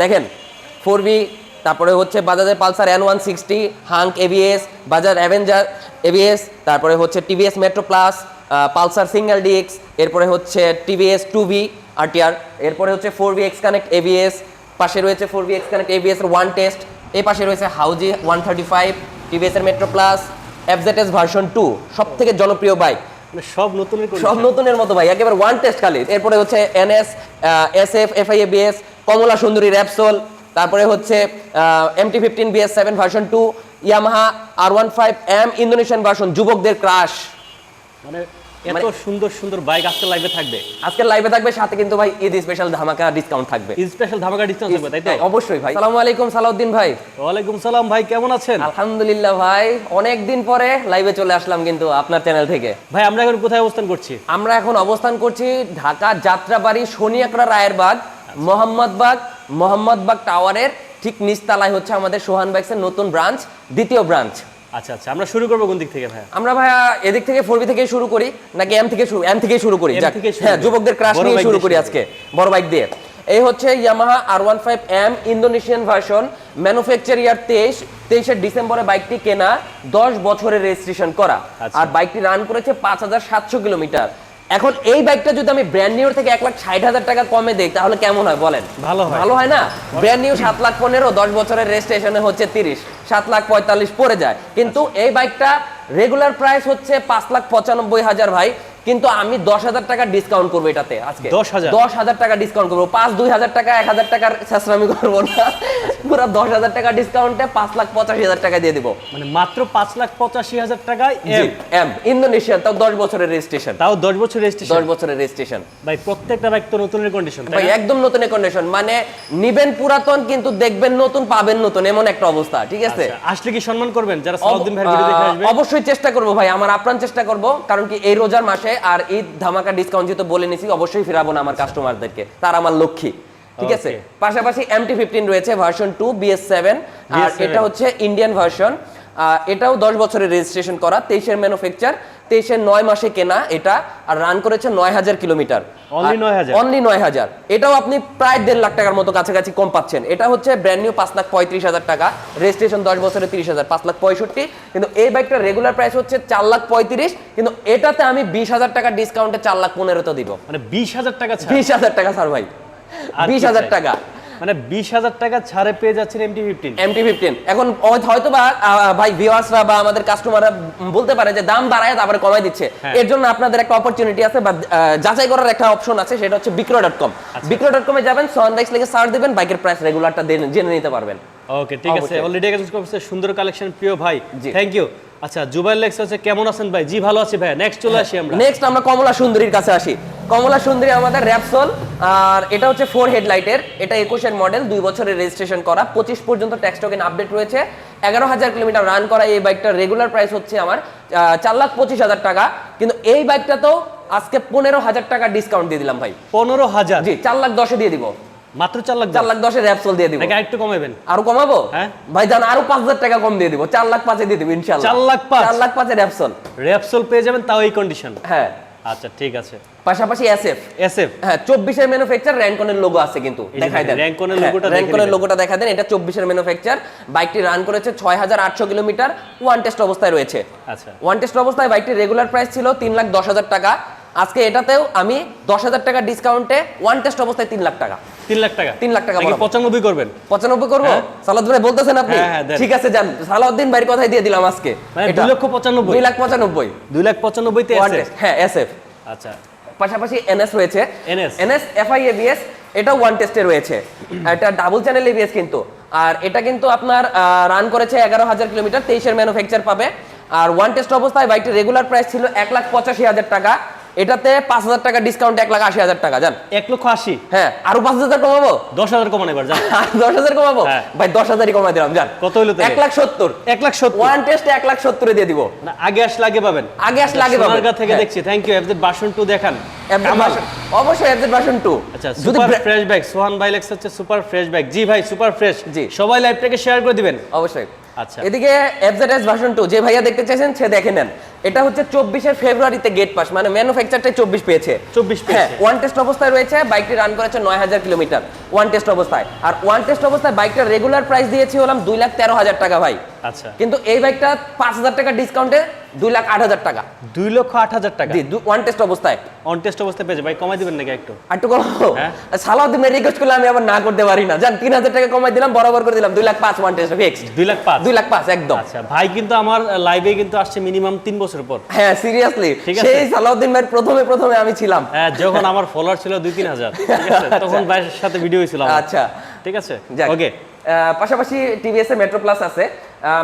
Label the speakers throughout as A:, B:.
A: দেখেন four B তারপরে হচ্ছে বাজাজের Pulsar N one sixty hunk ABS Bajaj Avenger ABS তারপরে হচ্ছে TVS Metro Plus Pulsar single dx এরপরে হচ্ছে টিভিএস টু বি আরটিআর এরপরে হচ্ছে four B X connect ABS পাশে রয়েছে four B X connect ABS এর ওয়ান টেস্ট এই পাশে রয়েছে হাউজি ওয়ান থার্টি ফাইভ টিভিএস এর Metro Plus FZS version two সব থেকে জনপ্রিয় বাইক
B: মানে সব নতুনের
A: সব নতুনের মতো ভাই একেবারে ওয়ান টেস্ট খালি। এরপরে হচ্ছে NS S F F I BS কমলা সুন্দরী র্যাপসোল তারপরে হচ্ছে MT fifteen BS seven version two Yamaha R one five M Indonesian version যুবকদের ক্রাশ
B: মানে এত সুন্দর সুন্দর বাইক আজকে লাইভে থাকবে।
A: আজকের লাইভে থাকবে সাথে কিন্তু ভাই ঈদ স্পেশাল ধামাকা ডিসকাউন্ট থাকবে।
B: স্পেশাল ধামাকা ডিসকাউন্ট থাকবে তাই তো?
A: হ্যাঁ, অবশ্যই ভাই। আলাইকুম সালাউদ্দিন ভাই।
B: ওয়ালাইকুম সালাম ভাই কেমন আছেন?
A: আলহামদুলিল্লাহ ভাই অনেক দিন পরে লাইভে চলে আসলাম কিন্তু আপনার চ্যানেল থেকে।
B: ভাই আমরা এখন কোথায় অবস্থান করছি?
A: আমরা এখন অবস্থান করছি ঢাকা যাত্রাবাড়ি শনিয়াকড়া রায়েরবাগ। মোহাম্মদবাগ মোহাম্মদবাগ টাওয়ারের ঠিক নিচতলায় হচ্ছে আমাদের সোহান বাইক্সের নতুন ব্রাঞ্চ দ্বিতীয় ব্রাঞ্চ।
B: আচ্ছা আচ্ছা আমরা শুরু করব কোন দিক থেকে ভাই
A: আমরা ভাইয়া এদিক থেকে ফোরবি থেকে শুরু করি নাকি এম থেকে শুরু এম থেকে শুরু করি? হ্যাঁ যুবকদের ক্রাশ নিয়ে শুরু করি আজকে। বড় বাইক দিয়ে। এই হচ্ছে Yamaha R one five M Indonesian version manufacture year তেইশ তেইশে ডিসেম্বরে বাইকটি কেনা দশ বছরের রেজিস্ট্রেশন করা।
B: আচ্ছা।
A: আর বাইকটি রান করেছে পাঁচ হাজার সাতশো কিলোমিটার। এখন এই বাইকটা যদি আমি ব্র্যান্ড নিউ থেকে এক লাখ ষাট হাজার টাকা কমে দেই তাহলে কেমন হয় বলেন?
B: ভালো হয়।
A: ভালো হয় না? ব্র্যান্ড নিউ সাত লাখ পনেরো দশ বছরের রেজিস্ট্রেশনে হচ্ছে তিরিশ সাত লাখ পঁয়তাল্লিশ পড়ে যায়। কিন্তু এই বাইকটা রেগুলার প্রাইস হচ্ছে পাঁচ লাখ পঁচানব্বই হাজার ভাই। কিন্তু আমি দশ হাজার টাকা ডিসকাউন্ট করব এটাতে আজকে।
B: 10,000?
A: দশ হাজার টাকা ডিসকাউন্ট করব। পাঁচ দুই হাজার টাকা এক হাজার টাকার শেষরামি করব না। পুরো দশ হাজার টাকা ডিসকাউন্টে পাঁচ লাখ পঁচাশি হাজার টাকা দিয়ে দিবো।
B: মানে মাত্র পাঁচ লাখ পঁচাশি হাজার টাকায়
A: এম ইন্দোনেশিয়ান তাও দশ বছরের রেজিস্ট্রেশন
B: তাও দশ বছর রেজিস্ট্রেশন
A: দশ বছরের রেজিস্ট্রেশন
B: ভাই প্রত্যেকটা বাইক তো নতুনের কন্ডিশন
A: ভাই একদম কন্ডিশন মানে নিবেন পুরাতন কিন্তু দেখবেন নতুন পাবেন নতুন এমন একটা অবস্থা ঠিক আছে?
B: আসলে কি সম্মান করবেন? যারা সাউদ্দিন ভাই ভিডিও দেখে আসবে।
A: অবশ্যই চেষ্টা করব ভাই আমার আপ্রাণ চেষ্টা করব কারণ কি এই রোজার মাসে আর ঈদ ধামাকা ডিসকাউন্ট যেহেতু বলে নিছি অবশ্যই ফিরাবো না আমার কাস্টমারদেরকে তার আমার লক্ষ্মী। ঠিক আছে. পাশাপাশি এমটি ফিফটিন রয়েছে ভার্সন টু বিএস সেভেন আর এটা হচ্ছে ইন্ডিয়ান ভার্সন এটাও দশ বছরের রেজিস্ট্রেশন করা তেইশের ম্যানুফ্যাকচার তেইশের নয় মাসে কেনা এটা আর রান করেছে নয় হাজার কিলোমিটার। অনলি নয় হাজার? এটাও আপনি প্রায় দেড় লাখ টাকার মতো কাছাকাছি কম পাচ্ছেন। এটা হচ্ছে ব্র্যান্ড নিউ পাঁচ লাখ পঁয়ত্রিশ হাজার টাকা। রেজিস্ট্রেশন দশ বছরে তিরিশ হাজার পাঁচ লাখ পঁয়ষট্টি। কিন্তু এই বাইকটার রেগুলার প্রাইস হচ্ছে চার লাখ পঁয়ত্রিশ। কিন্তু এটাতে আমি বিশ হাজার টাকা ডিসকাউন্টে চার লাখ পনেরো তো দিব।
B: মানে বিশ হাজার টাকা
A: বিশ হাজার টাকা স্যার ভাই। বিশ হাজার? টাকা।
B: মানে বিশ হাজার টাকা ছাড়ে পেয়ে যাচ্ছেন এমটি ফিফটিন
A: এমটি ফিফটিন এখন হয়তো বা ভাই ভিউয়ার্সরা বা আমাদের কাস্টমাররা বলতে পারে যে দাম বাড়ায় তারপরে কমাই দিচ্ছে।
B: হ্যাঁ।
A: এর জন্য আপনাদের একটা অপরচুনিটি আছে বা যাচাই করার একটা অপশন আছে সেটা হচ্ছে বিক্রয় ডট কম। বিক্রয় ডট কমে যাবেন বাইক্স লিখে সার্চ দেবেন বাইকের প্রাইস রেগুলারটা জেনে নিতে পারবেন।
B: ওকে ঠিক আছে। অলরেডি সুন্দর কালেকশন প্রিয় ভাই। থ্যাংক ইউ আচ্ছা জুবাইল লেক্স হচ্ছে কেমন আছেন ভাই? জি ভালো আছি ভাই নেক্সট চলে আসি আমরা।
A: নেক্সট আমরা কমলা সুন্দরীর কাছে আসি। কমলা সুন্দরী আমাদের র্যাপসল আর এটা হচ্ছে ফোর হেডলাইটের এটা একুশের মডেল দুই বছরের রেজিস্ট্রেশন করা। পঁচিশ পর্যন্ত ট্যাক্স টোকেন আপডেট রয়েছে। এগারো হাজার কিলোমিটার রান করা এই বাইকটার রেগুলার প্রাইস হচ্ছে আমার চার লাখ পঁচিশ হাজার টাকা। কিন্তু এই বাইকটা তো আজকে পনেরো হাজার টাকা ডিসকাউন্ট দিয়ে দিলাম ভাই।
B: পনেরো হাজার?
A: জি চার লাখ দশে দিয়ে দিব।
B: মাত্র চার লাখ
A: চার লাখ দশে র্যাপসোল দিয়ে দিব।
B: আরেকটু কমাবেন
A: আরও কমাবো?
B: হ্যাঁ।
A: ভাই জান আরও পাঁচ হাজার টাকা কম দিয়ে দিব। চার লাখ পাঁচে দিয়ে দিব ইনশাল্লাহ
B: চার লাখ পাঁচ?
A: চার লাখ পাঁচে র্যাপসোল
B: র্যাপসোল পেয়ে যাবেন তাও এই কন্ডিশন
A: হ্যাঁ।
B: আচ্ছা ঠিক আছে।
A: পাশাপাশি এসএফ
B: এসএফ
A: হ্যাঁ চব্বিশের ম্যানুফ্যাকচার র্যাঙ্কনের লোগো আছে কিন্তু। দেখাই দেন।
B: এর
A: Rankon এর
B: নেবেন।
A: লোগোটা দেখা দেন। এটা চব্বিশের ম্যানুফ্যাকচার বাইকটি রান করেছে ছয় হাজার আটশো কিলোমিটার। ওয়ান টেস্ট অবস্থায় রয়েছে।
B: আচ্ছা।
A: ওয়ান টেস্ট অবস্থায় বাইকটির রেগুলার প্রাইস ছিল তিন লাখ দশ হাজার টাকা। আজকে এটাতেও আমি দশ হাজার টাকা ডিসকাউন্টে ওয়ান টেস্ট অবস্থায় তিন লাখ টাকা।
B: তিন লাখ টাকা?
A: তিন লাখ টাকা
B: পঁচানব্বই করবেন?
A: পঁচানব্বই করব?
B: হ্যাঁ।
A: সালাদ ভাই বলতেছেন আপনি?
B: হ্যাঁ, হ্যাঁ।
A: ঠিক আছে যান। সালাউদ্দিন ভাইয়ের কথাই দিয়ে দিলাম আজকে।
B: মানে
A: এটা।
B: দুই লক্ষ পঁচানব্বই?
A: দুই লাখ পঁচানব্বই।
B: দুই লাখ পঁচানব্বইতে
A: ওয়ান
B: এসএফ
A: টেস্ট হ্যাঁ
B: আচ্ছা।
A: পাশাপাশি এনএস রয়েছে।
B: NS
A: এনএস এফআই এবিএস এটাও ওয়ান টেস্টে রয়েছে। এটা ডাবল চ্যানেল এবিএস কিন্তু। আর এটা কিন্তু আপনার রান করেছে এগারো হাজার কিলোমিটার তেইশের ম্যানুফ্যাকচার পাবে। আর ওয়ান টেস্ট অবস্থায় বাইকটির রেগুলার প্রাইস ছিল এক লাখ পঁচাশি হাজার টাকা। এটাতে পাঁচ হাজার টাকা ডিসকাউন্ট এক লাখ আশি হাজার টাকা জান?
B: এক লক্ষ আশি?
A: হ্যাঁ আরও পাঁচ হাজার কমাবো?
B: দশ হাজার কমান এবার যান
A: আর দশ হাজার কমাবো?
B: হ্যাঁ।
A: ভাই দশ হাজারই কমাই দিলাম জান।
B: কত তাহলে?
A: এক লাখ সত্তর।
B: এক লাখ সত্তর।
A: ওয়ান টেস্টে এক লাখ সত্তরে দিয়ে দিব।
B: মানে আগে আসলে আগে পাবেন।
A: আগে আসলে আগে পাবেন।
B: সোনারগাঁ থেকে
A: হ্যাঁ।
B: দেখছি। Thank you FZ version two দেখান।
A: অবশ্যই এফজেড ভার্সন টু
B: আচ্ছা সুপার ফ্রেশ ব্যাগ সোহান বাইলেক্স হচ্ছে সুপার ফ্রেশ ব্যাগ জি ভাই সুপার ফ্রেশ
A: জি।
B: সবাই লাইভটাকে শেয়ার করে দিবেন।
A: অবশ্যই।
B: আচ্ছা।
A: এদিকে এফজেডএস ভার্সন টু যে ভাইয়া দেখতে চাইছেন সে দেখে নেন। এটা হচ্ছে চব্বিশের ফেব্রুয়ারিতে গেট পাস মানে ম্যানুফ্যাকচারটা চব্বিশ পেয়েছে।
B: 24 পেয়েছে।
A: হ্যাঁ ওয়ান টেস্ট অবস্থায় রয়েছে বাইকটি রান করেছে নয় হাজার কিলোমিটার ওয়ান টেস্ট অবস্থায়। আর ওয়ান টেস্ট অবস্থায় বাইকটার রেগুলার প্রাইস দিয়েছি হলাম দুই লাখ তেরো হাজার টাকা ভাই।
B: আচ্ছা।
A: কিন্তু এই বাইকটা পাঁচ হাজার টাকা ডিসকাউন্টে দুই লাখ আট হাজার টাকা।
B: দুই লক্ষ আট হাজার টাকা?
A: জি ওয়ান টেস্ট অবস্থায়।
B: অন টেস্ট অবস্থায় পেয়েছে ভাই কমাই দিবেন নাকি একটু?
A: একটু কমাবো
B: হ্যাঁ।
A: সালাউদ্দিন রিকোয়েস্ট করলে আমি আবার না করতে পারি না। জান তিন হাজার টাকা কমাই দিলাম বরাবর করে দিলাম। দুই লাখ পাঁচ ওয়ান টেস্ট ফিক্সড
B: দুই লাখ পাঁচ?
A: দুই লাখ পাঁচ একদম।
B: আচ্ছা ভাই কিন্তু আমার লাইভে কিন্তু আসছে মিনিমাম তিন বছর পর।
A: হ্যাঁ সিরিয়াসলি। সেই সালাউদ্দিন ভাইয়ের প্রথমে প্রথমে আমি ছিলাম।
B: হ্যাঁ যখন আমার ফলোয়ার ছিল দুই তিন হাজার। আছে? তখন ভাইয়ের সাথে ভিডিও হয়েছিল
A: আচ্ছা।
B: ঠিক আছে। ওকে
A: পাশাপাশি টিভিএস এ মেট্রো প্লাস আছে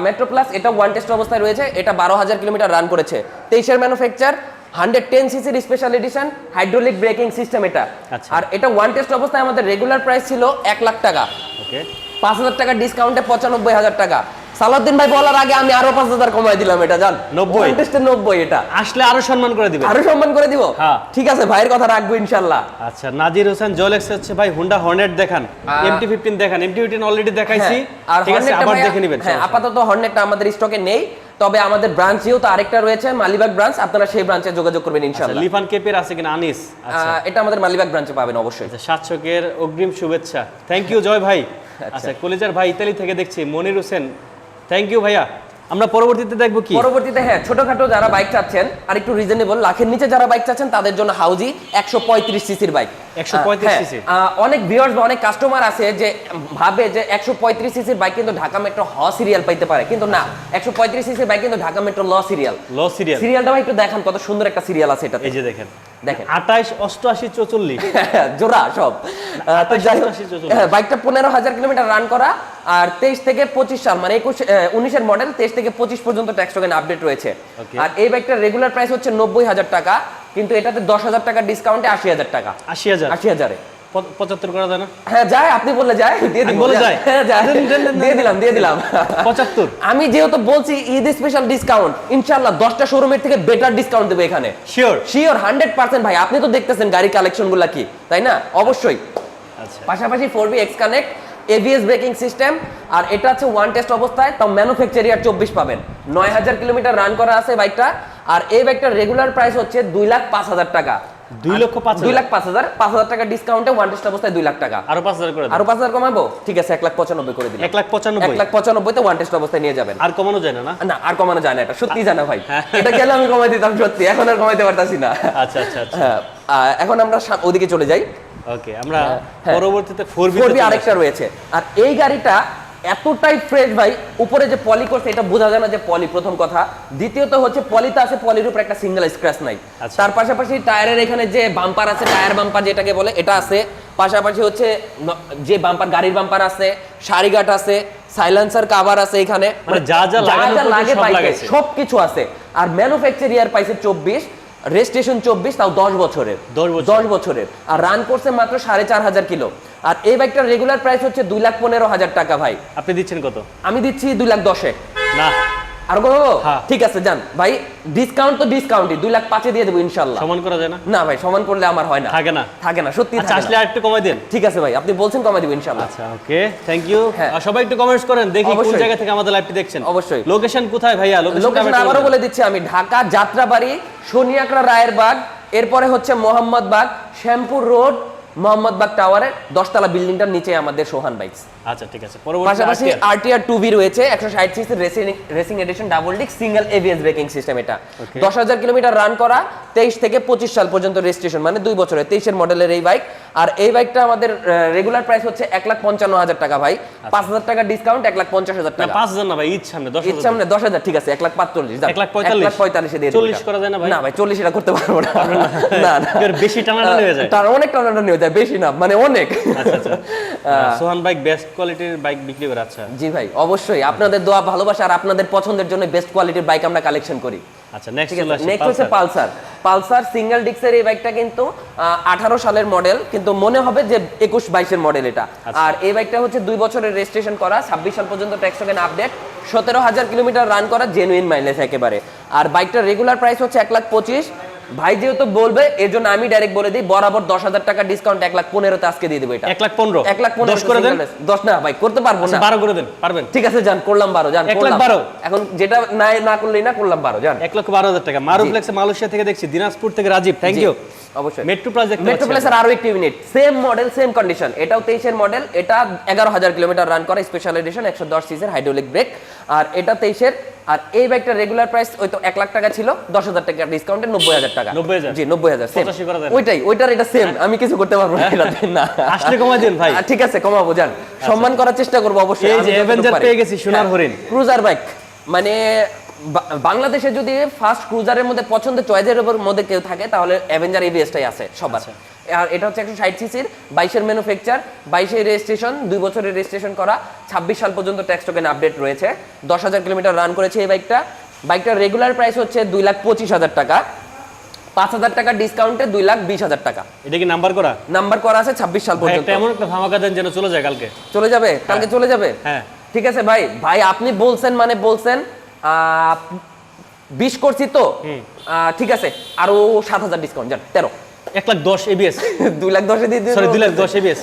A: মেট্রো প্লাস এটা ওয়ান টেস্ট অবস্থায় রয়েছে এটা বারো হাজার কিলোমিটার রান করেছে। তেইশের ম্যানুফ্যাকচার হান্ড্রেড টেন সিসির special edition hydraulic braking system এটা।
B: আচ্ছা।
A: আর এটা ওয়ান টেস্ট অবস্থায় আমাদের রেগুলার প্রাইস ছিল এক লাখ টাকা।
B: ওকে
A: পাঁচ হাজার টাকা ডিসকাউন্টে পঁচানব্বই হাজার টাকা। সালাউদ্দিন ভাই বলার আগে আমি আরও পাঁচ হাজার কমাই দিলাম এটা জান।
B: 90
A: টেস্টে নব্বই এটা।
B: আসলে আরও সম্মান করে দিবেন।
A: আরও সম্মান করে দিব?
B: হ্যাঁ।
A: ঠিক আছে ভাইয়ের কথা রাখব ইনশাল্লাহ।
B: আচ্ছা নাজির হোসেন জলেক্স হচ্ছে ভাই হুন্ডা হর্নেট দেখান। এমটি ফিফটিন দেখান। এমটি ফিফটিন অলরেডি দেখাইছি।
A: হ্যাঁ, আর
B: ঠিক আছে আবার দেখে নেবেন
A: হ্যাঁ আপাতত হর্নেটটা আমাদের স্টকে নেই তবে আমাদের আরেকটা রয়েছে মালিবাগ ব্রাঞ্চ আপনারা সেই ব্রাঞ্চে যোগাযোগ করবেন
B: আচ্ছা,
A: ইনশাআল্লাহ
B: লিফান কেপের আছে কিনা? আনিস? আচ্ছা।
A: এটা আমাদের মালিবাগ ব্রাঞ্চে পাবেন অবশ্যই।
B: আচ্ছা সাতশকের অগ্রিম শুভেচ্ছা। থ্যাংক ইউ জয় ভাই। আচ্ছা কলেজের ভাই ইতালি থেকে দেখছি মনির হোসেন থ্যাংক ইউ ভাইয়া। আমরা পরবর্তীতে দেখব কি?
A: পরবর্তীতে হ্যাঁ ছোটখাটো যারা বাইক চাচ্ছেন আর একটু রিজনেবল লাখের নিচে যারা বাইক চাচ্ছেন, তাদের জন্য হাউজি একশো পঁয়ত্রিশ সিসির বাইক
B: 135 cc
A: অনেক ভিউয়ার্স বা অনেক কাস্টমার আছে যে ভাবে যে একশো পঁয়ত্রিশ সিসির বাইক কিন্তু ঢাকা মেট্রো হ সিরিয়াল পাইতে পারে। কিন্তু না একশো পঁয়ত্রিশ সিসির বাইক কিন্তু ঢাকা মেট্রো ল সিরিয়াল
B: ল সিরিয়াল
A: সিরিয়ালটা ভাই একটু দেখান কত সুন্দর একটা সিরিয়াল আছে এটাতে।
B: এই যে দেখেন।
A: দেখেন।
B: আঠাইশ অষ্টআশি চৌচল্লিশ।
A: জোড়া সব। আহ, তো যাই হোক,
B: 28, 24
A: হ্যাঁ, বাইকটা পনেরো হাজার কিলোমিটার রান করা আর তেইশ থেকে পঁচিশ সাল মানে একুশ উনিশের মডেল তেইশ থেকে পঁচিশ পর্যন্ত ট্যাক্স টোকেন আপডেট রয়েছে। আর এই বাইকটার রেগুলার প্রাইস হচ্ছে নব্বই হাজার টাকা কিন্তু এটাতে দশ হাজার টাকা ডিসকাউন্টে আশি হাজার টাকা।
B: আশি হাজার?
A: আশি হাজারে।
B: পঁচাত্তর করা যায় না?
A: হ্যাঁ যায় আপনি বললে যায় দিয়ে
B: বলে যায়?
A: হ্যাঁ দিয়ে দিলাম দিয়ে দিলাম।
B: পঁচাত্তর।
A: আমি যেহেতু বলছি ঈদ স্পেশাল ডিসকাউন্ট ইনশাল্লাহ দশটা শোরুমের থেকে বেটার ডিসকাউন্ট দেবো এখানে।
B: শিওর
A: শিওর হান্ড্রেড পার্সেন্ট ভাই আপনি তো দেখতেছেন গাড়ি কালেকশনগুলা কি তাই না? অবশ্যই।
B: আচ্ছা।
A: পাশাপাশি four B X connect ABS braking system আর এটা হচ্ছে ওয়ান টেস্ট অবস্থায় তাও ম্যানুফ্যাকচার ইয়ার চব্বিশ পাবেন। নয় হাজার কিলোমিটার রান করা আছে বাইকটা আর এই বাইকটার রেগুলার প্রাইস হচ্ছে দুই লাখ পাঁচ হাজার টাকা।
B: দুই লক্ষ পাঁচ
A: দুই লাখ পাঁচ হাজার পাঁচ হাজার টাকা ডিসকাউন্টে ওয়ান টেস্ট অবস্থায় দুই লাখ টাকা।
B: আরও পাঁচ হাজার করে দেন।
A: আরও পাঁচ হাজার কমাবো? ঠিক আছে এক লাখ পঁচানব্বই করে
B: এক লাখ পঁচানব্বই?
A: এক লাখ পঁচানব্বইতে ওয়ান টেস্ট অবস্থায় নিয়ে যাবেন।
B: আর কমানো যায় না না?
A: আর কমানো যায় না এটা সত্যি জানা ভাই।
B: হ্যাঁ।
A: এটা গেলে আমি কমাই দিতাম সত্যি। এখন আর কমাইতে পারতাছি না।
B: আচ্ছা আচ্ছা আচ্ছা।
A: হ্যাঁ এখন আমরা ওদিকে চলে যাই।
B: ওকে আমরা
A: হ্যাঁ।
B: পরবর্তীতে ফোর বি
A: ফোর বি আরেকটা রয়েছে। আর এই গাড়িটা এতটাই ফ্রেশ ভাই উপরে যে পলি করছে এটা বোঝা যায় না যে পলি প্রথম কথা। দ্বিতীয়ত হচ্ছে পলিতে আছে পলির উপর একটা সিঙ্গেল স্ক্র্যাচ নাই। তার পাশাপাশি টায়ারের এখানে যে বাম্পার আছে টায়ার বাম্পার যেটাকে বলে এটা আছে। পাশাপাশি হচ্ছে যে বাম্পার গাড়ির বাম্পার আছে সারিঘাট আছে সাইলেন্সার কাভার আছে এখানে।
B: মানে যা যা
A: লাগে
B: সব
A: কিছু আছে। আর ম্যানুফ্যাকচার ইয়ার পাইছে চব্বিশ। রেজিস্ট্রেশন চব্বিশ তাও দশ বছরের।
B: দশ
A: বছরের। আর রান করছে মাত্র সাড়ে চার হাজার কিলো। আর এই বাইকটার রেগুলার প্রাইস হচ্ছে দুই লাখ পনেরো হাজার টাকা ভাই।
B: আপনি দিচ্ছেন কত?
A: আমি দিচ্ছি দুই লাখ দশে
B: না।
A: আর কত
B: হ্যাঁ।
A: ঠিক আছে যান। ভাই ডিসকাউন্ট তো ডিসকাউন্টই দুই লাখ পাঁচে দিয়ে দেবো ইনশাল্লাহ
B: সমান করা যায় না?
A: না ভাই সমান করলে আমার হয় না।
B: থাকে না।
A: থাকে না সত্যি
B: আচ্ছা আসলে আর একটু কমাই দেন।
A: ঠিক আছে ভাই আপনি বলছেন কমাই দিব ইনশাল্লাহ
B: আচ্ছা ওকে থ্যাংক ইউ। সবাই একটু কমেন্টস করেন দেখি কোন। জায়গা থেকে আমাদের লাইভটি দেখছেন।
A: অবশ্যই।
B: লোকেশন কোথায় ভাইয়া?
A: লোকেশন আবারও বলে দিচ্ছি আমি ঢাকা যাত্রাবাড়ি শনিয়াকড়া রায়ের বাগ এরপরে হচ্ছে মোহাম্মদ বাগ শ্যামপুর রোড মোহাম্মদ বাগ টাওয়ারের দশতলা বিল্ডিংটার নিচে আমাদের সোহান বাইকস।
B: আচ্ছা ঠিক আছে।
A: পাশাপাশি আরটিআর টু বি রয়েছে একশো ষাট CC racing racing edition double disc single ABS braking system এটা। দশ হাজার কিলোমিটার রান করা তেইশ থেকে পঁচিশ সাল পর্যন্ত রেজিস্ট্রেশন মানে দুই বছরের তেইশের মডেলের এই বাইক আর এই বাইকটা আমাদের রেগুলার প্রাইস হচ্ছে এক লাখ পঞ্চান্ন হাজার টাকা ভাই। পাঁচ হাজার টাকা ডিসকাউন্ট এক লাখ পঞ্চাশ হাজার টাকা।
B: পাঁচ হাজার না ভাই ঈদ সামনে দশ
A: ইচ্ছা সামনে দশ হাজার ঠিক আছে এক লাখ পাঁচচল্লিশ।
B: এক লাখ পঁয়তাল্লিশ?
A: পঁয়তাল্লিশে দিয়ে
B: চল্লিশ। করা যায় না ভাই?
A: না ভাই চল্লিশ এটা করতে পারব না। না। না
B: বেশি টানাটানি হয়ে যায়।
A: তার অনেক টানাটানি হয়ে যায় বেশি না মানে অনেক।
B: আচ্ছা আচ্ছা। সোহান বাইক বেস্ট কোয়ালিটির বাইক বিক্রি করে আচ্ছা।
A: জি ভাই অবশ্যই। আপনাদের দোয়া ভালোবাসা আর আপনাদের পছন্দের জন্য বেস্ট কোয়ালিটির বাইক আমরা কালেকশন করি।
B: আচ্ছা নেক্সট
A: নেক্সট হচ্ছে পালসার পালসার সিঙ্গেল ডিক্সের এই বাইকটা কিন্তু আঠারো সালের মডেল কিন্তু মনে হবে যে একুশ বাইশের মডেল এটা।
B: আচ্ছা।
A: আর এই বাইকটা হচ্ছে দুই বছরের রেজিস্ট্রেশন করা ছাব্বিশ সাল পর্যন্ত ট্যাক্স টোকেন আপডেট সতেরো হাজার কিলোমিটার রান করা জেনুইন মাইলেজ একেবারে। আর বাইকটার রেগুলার প্রাইস হচ্ছে এক লাখ পঁচিশ ভাই যেহেতু বলবে এর জন্য আমি ডাইরেক্ট বলে দিই বরাবর দশ হাজার টাকা ডিসকাউন্ট এক লাখ পনেরোতে আজকে দিয়ে দেবো এটা।
B: এক লাখ পনেরো?
A: এক লাখ পনেরো
B: করে দেন?
A: দশ না ভাই করতে পারব না।
B: বারো করে দেন পারবেন?
A: ঠিক আছে যান করলাম বারো যান
B: এক লাখ বারো?
A: এখন যেটা না না করলেই না করলাম বারো যান।
B: এক লক্ষ বারো হাজার টাকা। মারুফ্লেক্সে মালয়েশিয়া থেকে দেখছি দিনাজপুর থেকে রাজীব থ্যাংক ইউ
A: অবশ্যই।
B: মেট্রো প্লাস দেখতে
A: মেট্রো প্লাসের আরও একটি unit same model same condition এটাও তেইশের মডেল এটা এগারো হাজার কিলোমিটার রান করে স্পেশাল এডিশন একশো দশ সিসের হাইড্রোলিক ব্রেক আর এটা তেইশের আর এই ব্যাগটা রেগুলার প্রাইস ওই তো এক লাখ টাকা ছিল দশ হাজার টাকা ডিসকাউন্টে নব্বই হাজার টাকা।
B: 90,000
A: জি নব্বই হাজার same।
B: পঁচাশি করা যায় না।
A: ওইটাই ওইটার এটা সেম আমি কিছু করতে পারব না না।
B: আসলে কমা দেন ভাই।
A: ঠিক আছে কমাবো যান। সম্মান করার চেষ্টা করব অবশ্যই।
B: এই যে
A: অ্যাভেঞ্জার
B: পেয়ে গেছি, সোনার
A: হ্যাঁ,
B: হরিণ।
A: ক্রুজার বাইক মানে বাংলাদেশে যদি ফার্স্ট ক্রুজারের মধ্যে পছন্দের চয়েসের উপর মধ্যে কেউ থাকে তাহলে অ্যাভেঞ্জার এবিএসটাই আছে সবার।
B: আচ্ছা।
A: আর এটা হচ্ছে একশো ষাট সিসির বাইশের ম্যানুফ্যাকচার বাইশের রেজিস্ট্রেশন দুই বছরের রেজিস্ট্রেশন করা ছাব্বিশ সাল পর্যন্ত ট্যাক্স টোকেন আপডেট রয়েছে। দশ হাজার কিলোমিটার রান করেছে এই বাইকটা বাইকটার রেগুলার প্রাইস হচ্ছে দুই লাখ পঁচিশ হাজার টাকা। পাঁচ হাজার টাকা ডিসকাউন্টে দুই লাখ বিশ হাজার টাকা।
B: এটা কি নাম্বার করা?
A: নাম্বার করা আছে ছাব্বিশ সাল পর্যন্ত।
B: এমন একটা ধামাকা দেন যেন চলে যায় কালকে।
A: চলে যাবে? কালকে চলে যাবে?
B: হ্যাঁ।
A: ঠিক আছে ভাই। ভাই আপনি বলছেন মানে বলছেন। বিশ করছি তো আহ, ঠিক আছে। আরও সাত হাজার ডিসকাউন্ট যান তেরো।
B: এক লাখ দশ এবিএস
A: দুই লাখ দশ দিয়ে
B: দুই লাখ দশ এবিএস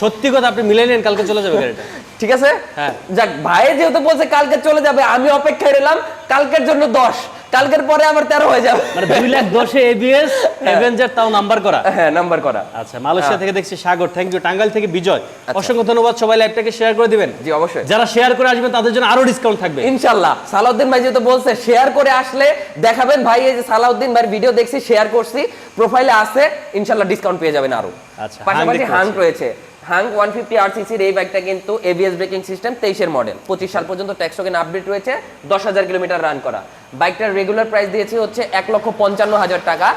B: সত্যি কথা আপনি মিলাই নেন কালকে চলে যাবে গাড়িটা।
A: ঠিক আছে?
B: হ্যাঁ।
A: যাক ভাই যেহেতু বলছে কালকে চলে যাবে আমি অপেক্ষায় রইলাম কালকের জন্য দশ কালকের পরে আবার তেরো হয়ে যাবে।
B: মানে দুই লাখ দশে এবিএস অ্যাভেঞ্জার তাও নাম্বার করা।
A: হ্যাঁ নাম্বার করা।
B: আচ্ছা মালয়েশিয়া থেকে দেখছি সাগর থ্যাংক ইউ টাঙ্গাইল থেকে বিজয়। অসংখ্য ধন্যবাদ সবাই লাইভটাকে শেয়ার করে দিবেন।
A: জি অবশ্যই।
B: যারা শেয়ার করে আসবেন তাদের জন্য আরও ডিসকাউন্ট থাকবে।
A: ইনশাল্লাহ। সালাউদ্দিন ভাই যেহেতু বলছে শেয়ার করে আসলে দেখাবেন ভাই এই যে সালাউদ্দিন ভাইয়ের ভিডিও দেখছি শেয়ার করছি প্রোফাইলে আছে ইনশাল্লাহ ডিসকাউন্ট পেয়ে যাবেন আরও।
B: আচ্ছা,
A: পাশাপাশি
B: হাং দেখতে
A: হাং রয়েছে। হাং ওয়ান ফিফটি আর সিসির এই বাইকটা কিন্তু এবিএস ব্রেকিং সিস্টেম তেইশের মডেল পঁচিশ সাল পর্যন্ত ট্যাক্স টোকেন আপডেট রয়েছে দশ হাজার কিলোমিটার রান করা। বাইকটার রেগুলার প্রাইস দিয়েছি হচ্ছে এক লক্ষ পঞ্চান্ন হাজার টাকা।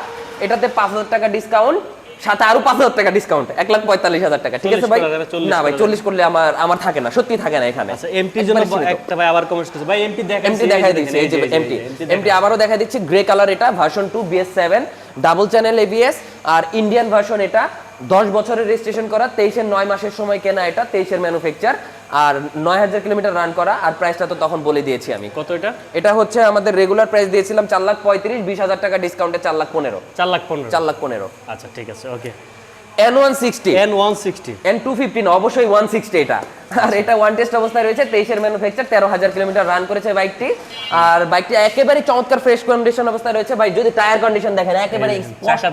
A: এটাতে পাঁচ হাজার টাকা ডিসকাউন্ট সাথে আরও পাঁচ হাজার টাকা ডিসকাউন্ট এক লাখ পঁয়তাল্লিশ হাজার টাকা। ঠিক আছে ভাই?
B: করা যাবে, 40
A: না ভাই চল্লিশ করলে আমার আমার থাকে না সত্যি থাকে না এখানে।
B: এমপির জন্য একটা ভাই আবার কমেন্ট করছে ভাই এমপি দেখাই
A: এমটি দেখাই দিচ্ছি এই যে এমটি এমটি আবারও দেখা দিচ্ছি গ্রে কালার এটা version two BS seven double channel ABS আর ইন্ডিয়ান ভার্সন এটা দশ বছরের রেজিস্ট্রেশন করা তেইশের নয় মাসের সময় কেনা এটা তেইশের ম্যানুফ্যাকচার আর নয় হাজার কিলোমিটার রান করা আর প্রাইসটা তো তখন বলে দিয়েছি আমি।
B: কত এটা?
A: এটা হচ্ছে আমাদের রেগুলার প্রাইস দিয়েছিলাম চার লাখ পঁয়ত্রিশ বিশ হাজার টাকা ডিসকাউন্টে চার লাখ পনেরো।
B: চার লাখ পনেরো।
A: চার লাখ পনেরো।
B: আচ্ছা ঠিক আছে okay
A: N one sixty
B: N one sixty
A: N two fifteen অবশ্যই ওয়ান সিক্সটি এটা। আর এটা ওয়ান টেস্ট অবস্থায় রয়েছে তেইশের ম্যানুফ্যাকচার তেরো হাজার কিলোমিটার রান করেছে বাইকটি। আর বাইকটি একেবারে চমৎকার ফ্রেশ কন্ডিশন অবস্থায় রয়েছে। ভাই যদি টায়ার কন্ডিশন দেখেন একেবারে স্পষ্ট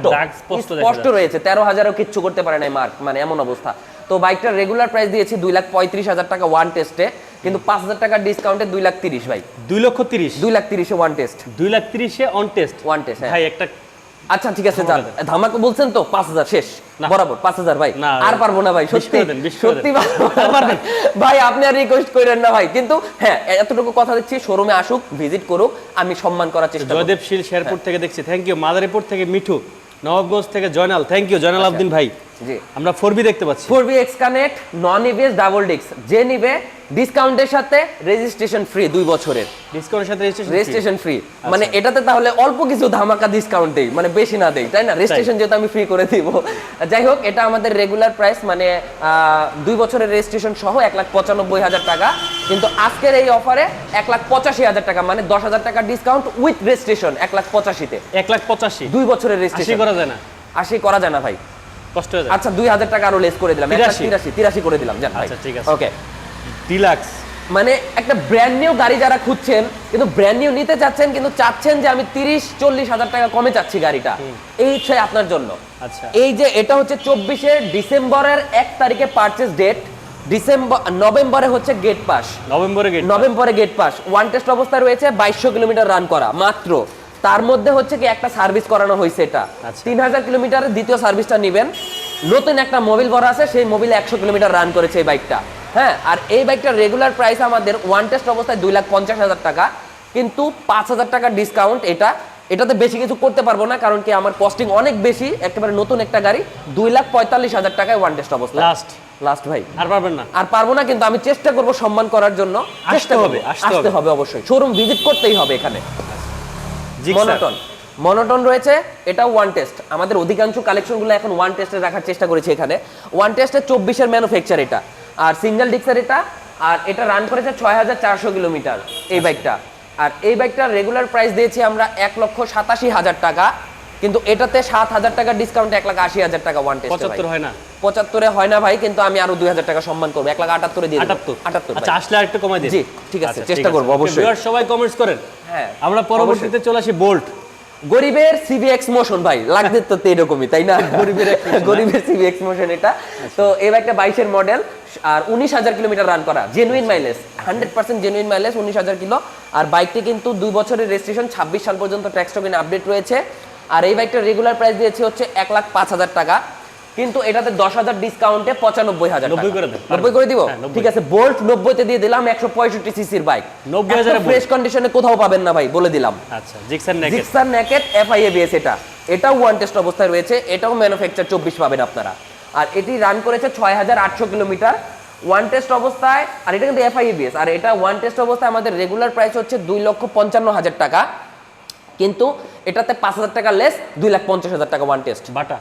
B: স্পষ্ট
A: রয়েছে। তেরো হাজারও কিচ্ছু করতে পারে নাই মার্ক মানে এমন অবস্থা। তো বাইকটার রেগুলার প্রাইস দিয়েছি দুই লাখ পঁয়ত্রিশ হাজার টাকা ওয়ান টেস্টে কিন্তু পাঁচ হাজার টাকার ডিসকাউন্টে দুই লাখ তিরিশ ভাই।
B: দুই লক্ষ তিরিশ।
A: দুই লাখ তিরিশে ওয়ান টেস্ট
B: দুই লাখ তিরিশে অন টেস্ট
A: ওয়ান টেস্ট
B: ভাই একটা
A: আচ্ছা ঠিক আছে যান। ধামাকা বলছেন তো পাঁচ হাজার শেষ। বরাবর পাঁচ হাজার ভাই। আর পারব না ভাই সত্যি। সত্যি? ভাই। আপনি আর রিকোয়েস্ট করেন না ভাই। কিন্তু হ্যাঁ এতটুকু কথা দিচ্ছি শোরুমে আসুক ভিজিট করুক আমি সম্মান করার চেষ্টা করব।
B: জয়দেব শীল শেরপুর থেকে দেখছি। থ্যাংক ইউ মাদারীপুর থেকে মিঠু নবাবগঞ্জ থেকে জয়নাল। থ্যাংক ইউ জয়নাল আব্দিন ভাই।
A: জি।
B: আমরা ফোর বি দেখতে পাচ্ছি।
A: Four B X connect non EVS double ডিক্স যে নিবে ডিসকাউন্টের সাথে রেজিস্ট্রেশন ফ্রি দুই বছরের।
B: ডিসকাউন্টের সাথে রেজিস্ট্রেশন
A: রেজিস্ট্রেশন ফ্রি মানে এটাতে তাহলে অল্প কিছু ধামাকা ডিসকাউন্ট দেই মানে বেশি না দেই তাই না? রেজিস্ট্রেশন যেহেতু আমি ফ্রি করে দিব। যাই হোক এটা আমাদের রেগুলার প্রাইস মানে দুই বছরের রেজিস্ট্রেশন সহ এক লাখ পঁচানব্বই হাজার টাকা। কিন্তু আজকের এই অফারে এক লাখ পঁচাশি হাজার টাকা মানে দশ হাজার টাকা ডিসকাউন্ট উইথ রেজিস্ট্রেশন এক লাখ পঁচাশিতে।
B: এক লাখ পঁচাশি।
A: দুই বছরের রেজিস্ট্রেশন
B: করা যায় না।
A: আশি করা যায় না ভাই।
B: কষ্ট হয়ে যায়।
A: আচ্ছা দুই হাজার টাকা আরও লেস করে দিলাম। এক লাখ
B: তিরাশি।
A: তিরাশি তিরাশি করে দিলাম। জান
B: আচ্ছা, ঠিক আছে।
A: ওকে
B: ডিলাক্স
A: মানে একটা ব্র্যান্ড নিউ গাড়ি যারা খুঁজছেন কিন্তু ব্র্যান্ড নিউ নিতে চাচ্ছেন কিন্তু চাচ্ছেন যে আমি তিরিশ চল্লিশ হাজার টাকা কমে চাচ্ছি গাড়িটা এই ইচ্ছে আপনার জন্য।
B: আচ্ছা।
A: এই যে এটা হচ্ছে চব্বিশে ডিসেম্বরের এক তারিখে পারচেস ডেট ডিসেম্বর নভেম্বরে হচ্ছে গেট পাস
B: নভেম্বরে গেট
A: নভেম্বরে গেট পাস ওয়ান টেস্ট অবস্থায় রয়েছে বাইশশো কিলোমিটার রান করা মাত্র। তার মধ্যে হচ্ছে কি একটা সার্ভিস করানো হয়েছে এটা।
B: আচ্ছা।
A: তিন হাজার কিলোমিটারের দ্বিতীয় সার্ভিসটা নেবেন। নতুন একটা মোবিল ভরা আছে সেই মোবিলে একশো কিলোমিটার রান করেছে এই বাইকটা হ্যাঁ আর এই বাইকটার রেগুলার প্রাইস আমাদের ওয়ান টেস্ট অবস্থায় দুই লাখ পঞ্চাশ হাজার টাকা। কিন্তু পাঁচ হাজার টাকার ডিসকাউন্ট এটা। এটাতে বেশি কিছু করতে পারব না কারণ কি আমার কস্টিং অনেক বেশি একেবারে নতুন একটা গাড়ি দুই লাখ পঁয়তাল্লিশ হাজার টাকায় ওয়ান টেস্ট অবস্থা
B: লাস্ট
A: লাস্ট ভাই।
B: আর পারবেন না।
A: আর পারব না কিন্তু আমি চেষ্টা করব সম্মান করার জন্য। চেষ্টা
B: হবে, আসতে হবে।
A: অবশ্যই। শোরুম ভিজিট করতেই হবে এখানে। মনোটন মনোটন রয়েছে, এটা ওয়ান টেস্ট আমাদের অধিকাংশ কালেকশনগুলো এখন ওয়ান টেস্টে রাখার চেষ্টা করেছি এখানে। ওয়ান টেস্টে চব্বিশের ম্যানুফ্যাকচার এটা। আর সিঙ্গেল ডিক্সার এটা, আর এটা রান করেছে ছয় হাজার চারশো কিলোমিটার, এই বাইকটা আর এই বাইকটার রেগুলার প্রাইস দিয়েছি আমরা এক লক্ষ সাতাশি হাজার টাকা। কিন্তু এটাতে সাত হাজার টাকা ডিসকাউন্ট এক লাখ আশি হাজার টাকা ওয়ান টেস্ট
B: পঁচাত্তর হয় না?
A: পঁচাত্তরে হয় না ভাই কিন্তু আমি আরও দুই হাজার টাকা সম্মান করব। এক লাখ আটাত্তরে দিয়ে
B: আটাত্তর?
A: আটাত্তর
B: আচ্ছা আসলে আরেকটু কমাই
A: জি, ঠিক আছে,
B: আচ্ছা,
A: চেষ্টা করব, অবশ্যই।
B: সবাই কমেন্টস করেন।
A: হ্যাঁ
B: আমরা পরবর্তীতে চলে আসি বোল্ট
A: গরিবের সিভিএক্স মোশন ভাই লাগবে তো তো এরকমই তাই না? গরিবের গরিবের সিভিএক্স মোশন এটা। তো এই একটা বাইশের মডেল আর উনিশ হাজার কিলোমিটার রান করা genuine mileage hundred percent genuine mileage উনিশ হাজার কিলো। আর বাইকটি কিন্তু দুই বছরের রেজিস্ট্রেশন ছাব্বিশ সাল পর্যন্ত ট্যাক্স টোকেন আপডেট রয়েছে। আর এই বাইকটার রেগুলার প্রাইস দিয়েছে হচ্ছে এক লাখ পাঁচ হাজার টাকা। কিন্তু এটাতে দশ হাজার ডিসকাউন্টে পঁচানব্বই হাজার
B: নব্বই করে
A: নব্বই করে দিব?
B: হ্যাঁ,
A: ঠিক আছে বোল্ট নব্বইতে দিয়ে দিলাম একশো পঁয়ষট্টি সিসির বাইক
B: 90,000 এ
A: ফ্রেশ কন্ডিশনে কোথাও পাবেন না ভাই বলে দিলাম।
B: আচ্ছা Gixxer naked
A: Gixxer naked FI ABS এটা। এটাও ওয়ান টেস্ট অবস্থায় রয়েছে এটাও ম্যানুফ্যাকচার চব্বিশ পাবেন আপনারা। আর এটি রান করেছে ছয় হাজার আটশো কিলোমিটার। ওয়ান টেস্ট অবস্থায় আর এটা কিন্তু এফআইএবিএস আর এটা ওয়ান টেস্ট অবস্থায় আমাদের রেগুলার প্রাইস হচ্ছে দুই লক্ষ পঞ্চান্ন হাজার টাকা। কিন্তু এটাতে পাঁচ হাজার টাকা লেস দুই লাখ পঞ্চাশ হাজার টাকা ওয়ান টেস্ট
B: বাটা?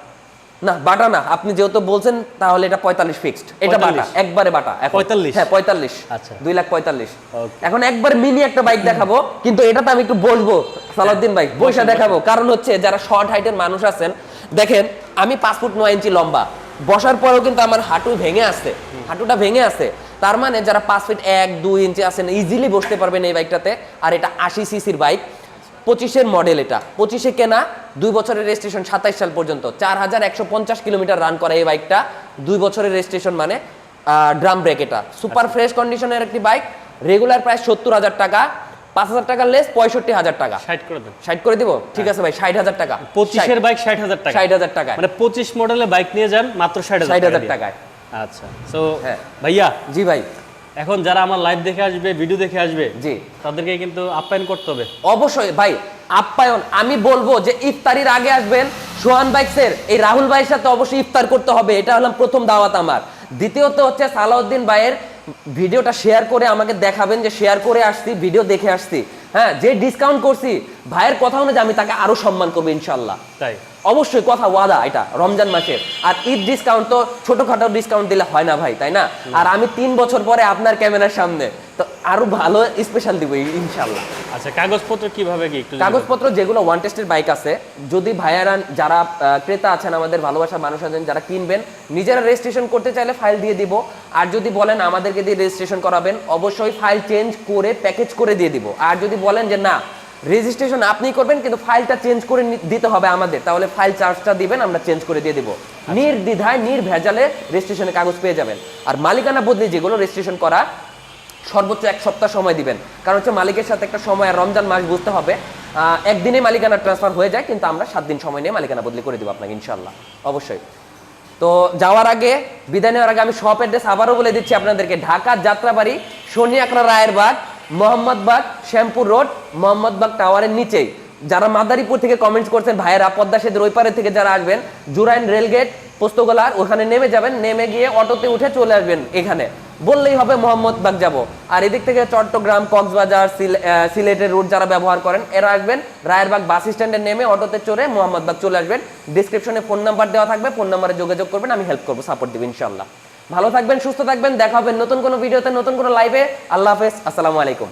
A: না বাটা না আপনি যেহেতু বলছেন তাহলে এটা পঁয়তাল্লিশ ফিক্সড এটা বাটা একবারে বাটা।
B: 45
A: হ্যাঁ পঁয়তাল্লিশ।
B: আচ্ছা।
A: দুই লাখ পঁয়তাল্লিশ। এখন একবার মিনি একটা বাইক দেখাবো কিন্তু এটাতে আমি একটু বসবো সালাউদ্দিন ভাই বৈশা দেখাবো। কারণ হচ্ছে যারা শর্ট হাইটের মানুষ আছেন দেখেন আমি পাঁচ ফুট নয় ইঞ্চি লম্বা। বসার পরেও কিন্তু আমার হাঁটু ভেঙে আছে। হাঁটুটা ভেঙে আছে। তার মানে যারা পাঁচ ফিট এক দুই ইঞ্চি আছেন ইজিলি বসতে পারবেন এই বাইকটাতে আর এটা আশি সিসির বাইক পঁচিশের মডেল এটা। পঁচিশে কেনা দুই বছরের রেজিস্ট্রেশন সাতাইশ সাল পর্যন্ত। চার হাজার একশো পঞ্চাশ কিলোমিটার রান করে এই বাইকটা দুই বছরের রেজিস্ট্রেশন মানে ড্রাম ব্রেক এটা। সুপার ফ্রেশ কন্ডিশনের একটি বাইক রেগুলার প্রায় সত্তর হাজার টাকা। পাঁচ হাজার টাকা লেস পঁয়ষট্টি হাজার টাকা।
B: ষাট করে দেন
A: ষাট করে দিব? ঠিক আছে ভাই ষাট হাজার টাকা।
B: পঁচিশের বাইক ষাট হাজার টাকা।
A: ষাট হাজার টাকায়
B: মানে পঁচিশ মডেলের বাইক নিয়ে যান মাত্র ষাট হাজার
A: টাকায়।
B: আচ্ছা। তো
A: হ্যাঁ।
B: ভাইয়া
A: জি ভাই।
B: এখন যারা আমার লাইভ দেখে আসবে ভিডিও দেখে আসবে
A: জি।
B: তাদেরকে কিন্তু আপ্যায়ন করতে হবে।
A: অবশ্যই ভাই আপ্যায়ন। আমি বলব যে ইফতারির আগে আসবেন সোহান বাইকসের এই রাহুল ভাইয়ের সাথে অবশ্যই ইফতার করতে হবে এটা হলাম প্রথম দাওয়াত আমার। দ্বিতীয়ত হচ্ছে সালাউদ্দিন ভাইয়ের ভিডিওটা শেয়ার করে আমাকে দেখাবেন যে শেয়ার করে আসছি ভিডিও দেখে আসছি। হ্যাঁ যে ডিসকাউন্ট করছি ভাইয়ের কথা অনুযায়ী আমি তাকে আরও সম্মান করব ইনশাল্লাহ।
B: তাই।
A: অবশ্যই কথা ওয়াদা এটা রমজান মাসের আর ঈদ ডিসকাউন্ট তো ছোটখাটো ডিসকাউন্ট দিলে হয় না ভাই তাই না? আর আমি তিন বছর পরে আপনার ক্যামেরার সামনে তো আরও ভালো স্পেশাল দিব ইনশাল্লাহ
B: আচ্ছা কাগজপত্র কীভাবে কি একটু
A: কাগজপত্র যেগুলো ওয়ান টেস্টের বাইক আছে যদি ভাইয়ারা যারা ক্রেতা আছেন আমাদের ভালোবাসা মানুষ আছেন যারা কিনবেন নিজেরা রেজিস্ট্রেশন করতে চাইলে ফাইল দিয়ে দিব। আর যদি বলেন আমাদেরকে দিয়ে রেজিস্ট্রেশন করাবেন অবশ্যই ফাইল চেঞ্জ করে প্যাকেজ করে দিয়ে দিব। আর যদি বলেন যে না রেজিস্ট্রেশন আপনি করবেন কিন্তু ফাইলটা চেঞ্জ করে দিতে হবে আমাদের। তাহলে ফাইল চার্জটা দিবেন আমরা চেঞ্জ করে দিয়ে দিব। নির্দ্বিধায় নির্ভেজালে রেজিস্ট্রেশনের কাগজ পেয়ে যাবেন। আর মালিকানা বদলি যেগুলো রেজিস্ট্রেশন করা সর্বোচ্চ এক সপ্তাহ সময় দিবেন। কারণ হচ্ছে মালিকের সাথে একটা সময় আর রমজান মাস বুঝতে হবে। আহ, একদিনে মালিকানা ট্রান্সফার হয়ে যায় কিন্তু আমরা সাত দিন সময় নিয়ে মালিকানা বদলি করে দেবো আপনাকে ইনশাল্লাহ অবশ্যই। তো যাওয়ার আগে বিদায় নেওয়ার আগে আমি শপ অ্যাড্রেস আবারও বলে দিচ্ছি আপনাদেরকে। ঢাকা যাত্রাবাড়ি শনি আকরা রায়ের বাগ মোহাম্মদবাগ শ্যামপুর রোড মোহাম্মদবাগ টাওয়ারের নিচেই। যারা মাদারীপুর থেকে কমেন্টস করছেন, ভাইয়েরা, পদ্মা সেতুর ওই পারে থেকে যারা আসবেন, জুরাইন রেলগেট পোস্তগোলার ওখানে নেমে যাবেন, নেমে গিয়ে অটোতে উঠে চলে আসবেন এখানে। বললেই হবে মোহাম্মদবাগ যাব। আর এদিক থেকে চট্টগ্রাম, কক্সবাজার সিলেটের রুট যারা ব্যবহার করেন, এরা আসবেন, রায়েরবাগ বাস স্ট্যান্ডে নেমে অটোতে চড়ে মোহাম্মদবাগ চলে আসবেন। ডিসক্রিপশনে ফোন নাম্বার দেওয়া থাকবে ফোন নাম্বারে যোগাযোগ করবেন, আমি হেল্প করব সাপোর্ট দেবো ইনশাল্লাহ ভালো থাকবেন, সুস্থ থাকবেন, দেখা হবে নতুন কোনো ভিডিওতে, নতুন কোনো লাইভে আল্লাহ হাফেজ, আসসালামু আলাইকুম।